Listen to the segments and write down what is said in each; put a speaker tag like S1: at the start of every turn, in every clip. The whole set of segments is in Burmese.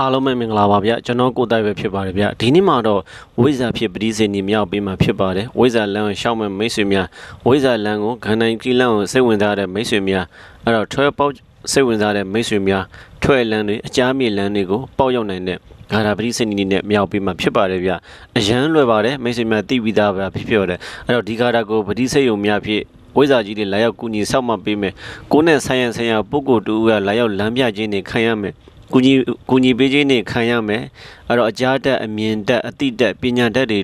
S1: အားလုံးပဲမင်္ဂလာပါဗျကျွန်တော်ကိုယ်တိုင်ပဲဖြစ်ပါတယ်ဗျဒီနေ့မှာတော့ဝိဇ္ဇာဖြစ်ပတိစေနီမြောက်ပေးမှာဖြစ်ပါတယ်ဝိဇ္ဇာလမ်းကိုရှောက်မဲ့မိတ်ဆွေများဝိဇ္ဇာလမ်းကိုခန္ဓာကီလမ်းကိုစိတ်ဝင်စားတဲ့မိတ်ဆွေများအဲ့တော့ထွဲပေါက်စိတ်ဝင်စားတဲ့မိတ်ဆွေများထွဲလမ်းတွေအကြမ်းမြေလမ်းတွေကိုပေါက်ရောက်နိုင်တဲ့ဂါရာပတိစေနီနဲ့မြောက်ပေးမှာဖြစ်ပါတယ်ဗျအရန်လွယ်ပါတယ်မိတ်ဆွေများသိပြီးသားပဲဖြစ်ဖြစ်တယ်အဲ့တော့ဒီဂါရာကိုပတိစေယုံများဖြစ်ဝိဇ္ဇာကြီးတွေလာရောက်ကူညီဆောက်မှပေးမယ်ကိုယ်နဲ့ဆိုင်ရန်ဆိုင်ရာပုဂ္ဂိုလ်တူကလာရောက်လမ်းပြခြင်းတွေခံရမယ် ကူညီကူညီပေးခြင်းနေခံရမယ်အဲ့တော့အကြားတက်အမြင်တက်အတိတက်ပညာတက်တွေ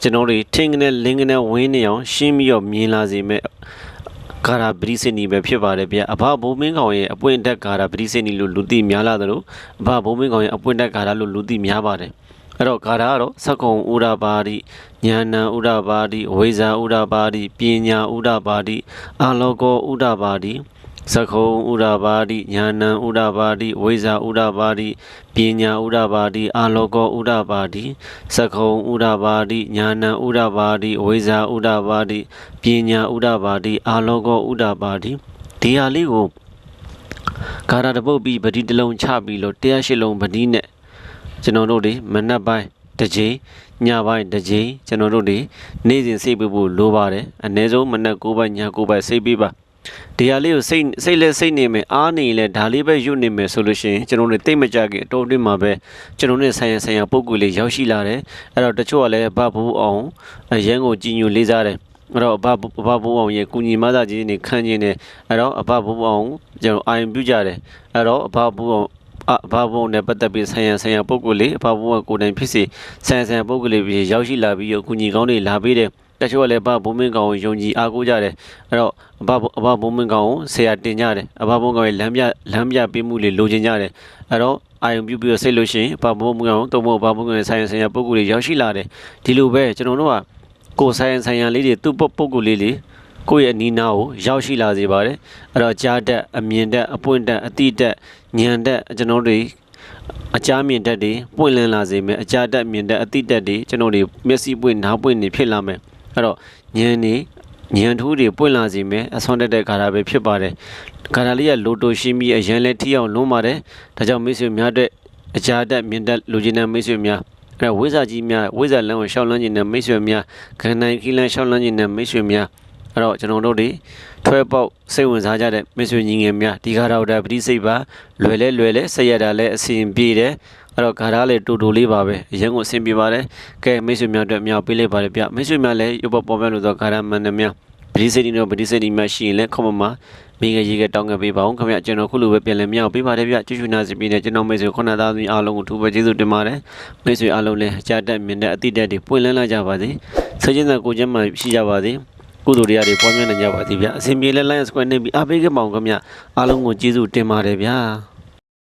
S1: ကျွန်တော်တွေထင်းကနေလင်းကနေဝင်းနေအောင်ရှင်းပြီးတော့မြင်လာစေမယ်ဂါရာပရိစနီပဲဖြစ်ပါတယ်ဗျအဘဘိုးမင်းကောင်ရဲ့အပွင့်တက်ဂါရာပရိစနီလို့လူသိများလာတယ်လို့အဘဘိုးမင်းကောင်ရဲ့အပွင့်တက်ဂါရာလို့လူသိများပါတယ်အဲ့တော့ဂါရာကတော့သက္ကုံဥဒပါတိဉာဏံဥဒပါတိဝိဇာဥဒပါတိပညာဥဒပါတိအာလောကောဥဒပါတိ သခုံဥဒဘာတိညာဏံဥဒဘာတိဝိဇာဥဒဘာတိပညာဥဒဘာတိအာလောကောဥဒဘာတိသခုံဥဒဘာတိညာဏံဥဒဘာတိဝိဇာဥဒဘာတိပညာဥဒဘာတိအာလောကောဥဒဘာတိဒီဟာလေးကိုဂါရတပုတ်ပြီးပတိတစ်လုံးချပြီးလို့တရားရှိလုံးပတိနဲ့ကျွန်တော်တို့တွေမနက်ပိုင်းတစ်ချိန်ညပိုင်းတစ်ချိန်ကျွန်တော်တို့တွေနေ့စဉ်စိတ်ပေးဖို့လိုပါတယ်အနည်းဆုံးမနက်9ပိုင်းည9ပိုင်းစိတ်ပေးပါ ဒီဟာလေးကိုစိတ်စိတ်လဲစိတ်နေမယ်အားနေလဲဒါလေးပဲယွတ်နေမယ်ဆိုလို့ရှိရင်ကျွန်တော်တို့တိတ်မကြခင်အတော်အတွင်းမှာပဲကျွန်တော်တို့ဆိုင်ရဆိုင်ရပုံကူလေးရောက်ရှိလာတယ်အဲ့တော့တချို့ကလည်းဘဘိုးအောင်အရန်ကိုကြည်ညိုလေးစားတယ်အဲ့တော့အဘဘဘိုးအောင်ရဲ့ကုညီမသားကြီးနေခန့်ခြင်းနဲ့အဲ့တော့အဘဘိုးအောင်ကျွန်တော်အာရုံပြုကြတယ်အဲ့တော့အဘဘိုးအောင်အဘာဘုံနဲ့ပတ်သက်ပြီးဆိုင်ရဆိုင်ရပုံကူလေးအဘဘုံကကိုယ်တိုင်ဖြစ်စီဆိုင်ရဆိုင်ရပုံကူလေးပြီးရောက်ရှိလာပြီးတော့ကုညီကောင်းတွေလာပေးတယ် တချို့ကလည်းအဘဘုံမင်းကောင်ကိုယုံကြည်အားကိုးကြတယ်အဲ့တော့အဘအဘဘုံမင်းကောင်ကိုဆရာတင်ကြတယ်အဘဘုံကောင်ရဲ့လမ်းပြလမ်းပြပေးမှုလေးလိုချင်ကြတယ်အဲ့တော့အာယုံပြုပြီးတော့စိတ်လို့ရှိရင်အဘဘုံမင်းကောင်တုံ့မို့အဘဘုံကောင်ရဲ့ဆိုင်ရဆိုင်ရပုံကူလေးရောက်ရှိလာတယ်ဒီလိုပဲကျွန်တော်တို့ကကိုယ်ဆိုင်ရဆိုင်ရလေးတွေသူ့ပုံကူလေးလေးကိုယ့်ရဲ့အနီးနားကိုရောက်ရှိလာစေပါတယ်အဲ့တော့ကြားတက်အမြင်တက်အပွင့်တက်အတိတက်ဉာဏ်တက်ကျွန်တော်တို့တွေအကြမ်းမြင်တက်တွေပွင့်လင်းလာစေမယ်အကြတက်မြင်တက်အတိတက်တွေကျွန်တော်တွေမျက်စိပွင့်နားပွင့်နေဖြစ်လာမယ် အဲ့တော့ဉာဏ်နေဉာဏ်ထူးတွေပွင့်လာစေမယ်အဆွမ်းတက်တဲ့ခါတာပဲဖြစ်ပါတယ်ခါတာလေးကလိုတိုရှင်းပြီးအရန်လဲထိအောင်လုံးပါတယ်ဒါကြောင့်မိတ်ဆွေများအတွက်အကြတက်မြင်တက်လူချင်းတဲ့မိတ်ဆွေများအဲ့ဝိဇ္ဇာကြီးများဝိဇ္ဇာလမ်းကိုရှောက်လန်းခြင်းနဲ့မိတ်ဆွေများခန္ဓာခီးလန်းရှောက်လန်းခြင်းနဲ့မိတ်ဆွေများ အဲ့တော့ကျွန်တော်တို့တွေထွဲပေါက်စိတ်ဝင်စားကြတဲ့မိတ်ဆွေညီငယ်များဒီခါတော့ဒါပတိစိတ်ပါလွယ်လဲလွယ်လဲဆက်ရတာလဲအစီရင်ပြေတယ်အဲ့တော့ဂါရလေးတူတူလေးပါပဲအရင်ကအဆင်ပြေပါတယ်ကဲမိတ်ဆွေများအတွက်မြောက်ပေးလိုက်ပါတယ်ဗျမိတ်ဆွေများလည်းရုပ်ပေါ်ပေါ်ပြလို့ဆိုဂါရမှန်တယ်များပတိစိတ်တို့ပတိစိတ်ဒီမှာရှိရင်လည်းခေါမမှာမိငယ်ကြီးကတောင်းခဲ့ပေးပါအောင်ခင်ဗျကျွန်တော်ခုလိုပဲပြန်လည်မြောက်ပေးပါတယ်ဗျကျွချူနာစီပြည်နဲ့ကျွန်တော်မိတ်ဆွေခုနသားသမီးအားလုံးကိုထူးပဲကျေးဇူးတင်ပါတယ်မိတ်ဆွေအားလုံးလည်းအကြတက်မြင်တဲ့အတိတ်တွေပွင့်လန်းလာကြပါစေဆက်ချင်းတဲ့ကိုကျမ်းမှရှိကြပါစေ ကုသိုလ်တရားတွေပွားများနိုင်ကြပါသည်ဗျာအစဉ်ပြေလဲ line square နေပြီးအားပေးခဲ့ပါအောင်ခင်ဗျာအားလုံးကိုကျေးဇူးတင်ပါတယ်ဗျာ